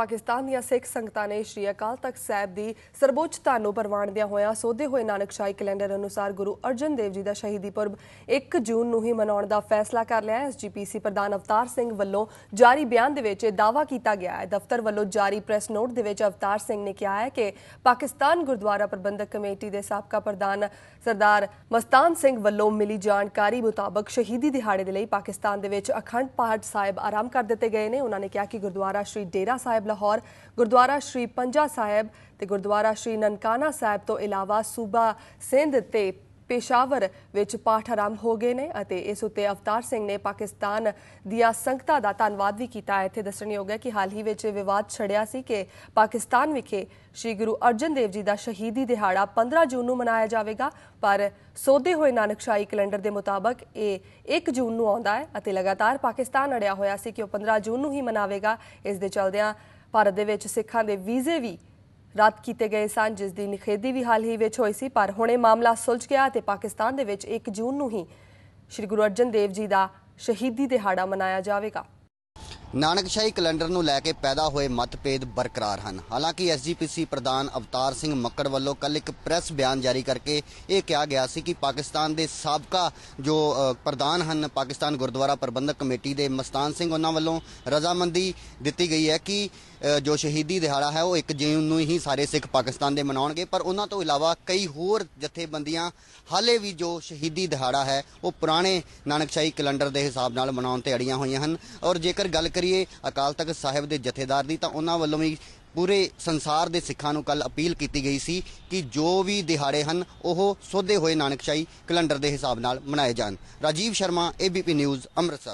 ਪਾਕਿਸਤਾਨ ਦੀਆਂ ਸਿੱਖ ਸੰਗਤਾਂ ਨੇ ਸ਼੍ਰੀ ਅਕਾਲ ਤਖਤ ਸਾਹਿਬ ਦੀ ਸਰਵਉੱਚਤਾ ਨੂੰ ਪ੍ਰਵਾਨਦਿਆਂ ਹੋਇਆਂ ਸੋਧੇ ਹੋਏ ਨਾਨਕਸ਼ਾਹੀ ਕੈਲੰਡਰ ਅਨੁਸਾਰ ਗੁਰੂ ਅਰਜਨ ਦੇਵ ਜੀ ਦਾ ਸ਼ਹੀਦੀ ਪੁਰਬ 1 ਜੂਨ ਨੂੰ ਹੀ ਮਨਾਉਣ ਦਾ ਫੈਸਲਾ ਕਰ ਲਿਆ ਹੈ। ਐਸਜੀਪੀਸੀ ਪ੍ਰਧਾਨ ਅਵਤਾਰ ਸਿੰਘ ਵੱਲੋਂ ਜਾਰੀ ਬਿਆਨ ਦੇ ਵਿੱਚ ਇਹ ਦਾਅਵਾ ਕੀਤਾ ਗਿਆ ਹੈ। ਦਫ਼ਤਰ ਵੱਲੋਂ ਜਾਰੀ ਪ੍ਰੈਸ ਨੋਟ ਦੇ ਵਿੱਚ ਅਵਤਾਰ ਸਿੰਘ ਨੇ ਕਿਹਾ ਹੈ ਕਿ ਪਾਕਿਸਤਾਨ ਗੁਰਦੁਆਰਾ ਪ੍ਰਬੰਧਕ ਕਮੇਟੀ ਦੇ ਸਾਬਕਾ ਪ੍ਰਧਾਨ ਸਰਦਾਰ ਮਸਤਾਨ ਸਿੰਘ ਵੱਲੋਂ ਮਿਲੀ ਜਾਣਕਾਰੀ ਮੁਤਾਬਕ ਸ਼ਹੀਦੀ ਦਿਹਾੜੇ ਦੇ ਲਈ ਪਾਕਿਸਤਾਨ ਦੇ ਵਿੱਚ ਅਖੰਡ ਪਾਠ ਸਾਹਿਬ ਆਰੰਭ ਕਰ ਦਿੱਤੇ ਗਏ ਨੇ। ਉਹਨਾਂ ਨੇ ਕਿਹਾ ਕਿ ਗੁਰਦੁਆਰਾ ਸ਼੍ਰੀ ਡੇਰਾ ਸਾਹਿਬ ਲਾਹੌਰ, ਗੁਰਦੁਆਰਾ ਸ਼੍ਰੀ ਪੰਜਾ ਸਾਹਿਬ ਤੇ ਗੁਰਦੁਆਰਾ ਸ਼੍ਰੀ ਨਨਕਾਣਾ ਸਾਹਿਬ ਤੋਂ ਇਲਾਵਾ ਸੂਬਾ ਸਿੰਧ ਤੇ ਪੇਸ਼ਾਵਰ ਵਿੱਚ ਪਾਠ ਆਰੰਭ ਹੋ ਗਏ ਨੇ ਅਤੇ ਇਸ ਉੱਤੇ ਅਵਤਾਰ ਸਿੰਘ ਨੇ ਪਾਕਿਸਤਾਨ ਦੀਆਂ ਸੰਗਤਾਂ ਦਾ ਧੰਨਵਾਦ ਵੀ ਕੀਤਾ। ਹੈ ਇੱਥੇ ਦੱਸਣਯੋਗ ਹੈ ਕਿ ਹਾਲ ਹੀ ਵਿੱਚ ਵਿਵਾਦ ਛੜਿਆ ਸੀ ਕਿ ਪਾਕਿਸਤਾਨ ਵਿਖੇ ਸ੍ਰੀ ਗੁਰੂ ਅਰਜਨ ਦੇਵ ਜੀ ਦਾ ਸ਼ਹੀਦੀ ਦਿਹਾੜਾ 15 ਜੂਨ ਨੂੰ ਮਨਾਇਆ ਜਾਵੇਗਾ, ਪਰ ਸੋਧੇ ਹੋਏ ਨਾਨਕਸ਼ਾਹੀ ਕੈਲੰਡਰ ਦੇ ਮੁਤਾਬਕ ਇਹ 1 ਜੂਨ ਨੂੰ ਆਉਂਦਾ ਹੈ ਅਤੇ ਲਗਾਤਾਰ ਪਾਕਿਸਤਾਨ ਅੜਿਆ ਹੋਇਆ ਸੀ ਕਿ ਉਹ 15 ਜੂਨ ਨੂੰ ਹੀ ਮਨਾਵੇਗਾ। ਇਸ ਦੇ ਚਲਦਿਆਂ ਭਾਰਤ ਦੇ ਵਿੱਚ ਸਿੱਖਾਂ ਦੇ ਵੀਜ਼ੇ ਵੀ ਰੱਦ ਕੀਤੇ ਗਏ ਸਨ, ਜਿਸ ਦੀ ਨਿਖੇਧੀ ਵੀ ਹਾਲ ਹੀ ਵਿੱਚ ਹੋਈ ਸੀ। ਪਰ ਹੁਣ ਇਹ ਮਾਮਲਾ ਸੁਲਝ ਗਿਆ ਤੇ ਪਾਕਿਸਤਾਨ ਦੇ ਵਿੱਚ 1 ਜੂਨ ਨੂੰ ਹੀ ਸ੍ਰੀ ਗੁਰੂ ਅਰਜਨ ਦੇਵ ਜੀ ਦਾ ਸ਼ਹੀਦੀ ਦਿਹਾੜਾ ਮਨਾਇਆ ਜਾਵੇਗਾ। ਨਾਨਕਸ਼ਾਹੀ ਕੈਲੰਡਰ ਨੂੰ ਲੈ ਕੇ ਪੈਦਾ ਹੋਏ ਮਤਭੇਦ ਬਰਕਰਾਰ ਹਨ। ਹਾਲਾਂਕਿ ਐਸਜੀਪੀਸੀ ਪ੍ਰਧਾਨ ਅਵਤਾਰ ਸਿੰਘ ਮੱਕੜ ਵੱਲੋਂ ਕੱਲ ਇੱਕ ਪ੍ਰੈਸ ਬਿਆਨ ਜਾਰੀ ਕਰਕੇ ਇਹ ਕਿਹਾ ਗਿਆ ਸੀ ਕਿ ਪਾਕਿਸਤਾਨ ਦੇ ਸਾਬਕਾ ਜੋ ਪ੍ਰਧਾਨ ਹਨ, ਪਾਕਿਸਤਾਨ ਗੁਰਦੁਆਰਾ ਪ੍ਰਬੰਧਕ ਕਮੇਟੀ ਦੇ ਮਸਤਾਨ ਸਿੰਘ, ਉਹਨਾਂ ਵੱਲੋਂ ਰਜ਼ਾਮੰਦੀ ਦਿੱਤੀ ਗਈ ਹੈ ਕਿ ਜੋ ਸ਼ਹੀਦੀ ਦਿਹਾੜਾ ਹੈ ਉਹ 1 ਜੂਨ ਨੂੰ ਹੀ ਸਾਰੇ ਸਿੱਖ ਪਾਕਿਸਤਾਨ ਦੇ ਮਨਾਉਣਗੇ। ਪਰ ਉਹਨਾਂ ਤੋਂ ਇਲਾਵਾ ਕਈ ਹੋਰ ਜਥੇਬੰਦੀਆਂ ਹਾਲੇ ਵੀ ਜੋ ਸ਼ਹੀਦੀ ਦਿਹਾੜਾ ਹੈ, ਉਹ ਪੁਰਾਣੇ ਨਾਨਕਸ਼ਾਹੀ ਕੈਲੰਡਰ ਦੇ ਹਿਸਾਬ ਨਾਲ ਮਨਾਉਣ ਤੇ ਅੜੀਆਂ ਹੋਈਆਂ ਹਨ। ਔਰ ਜੇਕਰ ਗੱਲ ਕਰੀਏ ਅਕਾਲ ਤਖਤ ਸਾਹਿਬ ਦੇ ਜਥੇਦਾਰ ਦੀ, ਤਾਂ ਉਹਨਾਂ ਵੱਲੋਂ ਵੀ ਪੂਰੇ ਸੰਸਾਰ ਦੇ ਸਿੱਖਾਂ ਨੂੰ ਕੱਲ ਅਪੀਲ ਕੀਤੀ ਗਈ ਸੀ ਕਿ ਜੋ ਵੀ ਦਿਹਾੜੇ ਹਨ, ਉਹ ਸੋਧੇ ਹੋਏ ਨਾਨਕਸ਼ਾਹੀ ਕੈਲੰਡਰ ਦੇ ਹਿਸਾਬ ਨਾਲ ਮਨਾਏ ਜਾਣ। Rajiv Sharma ABP news Amritsar.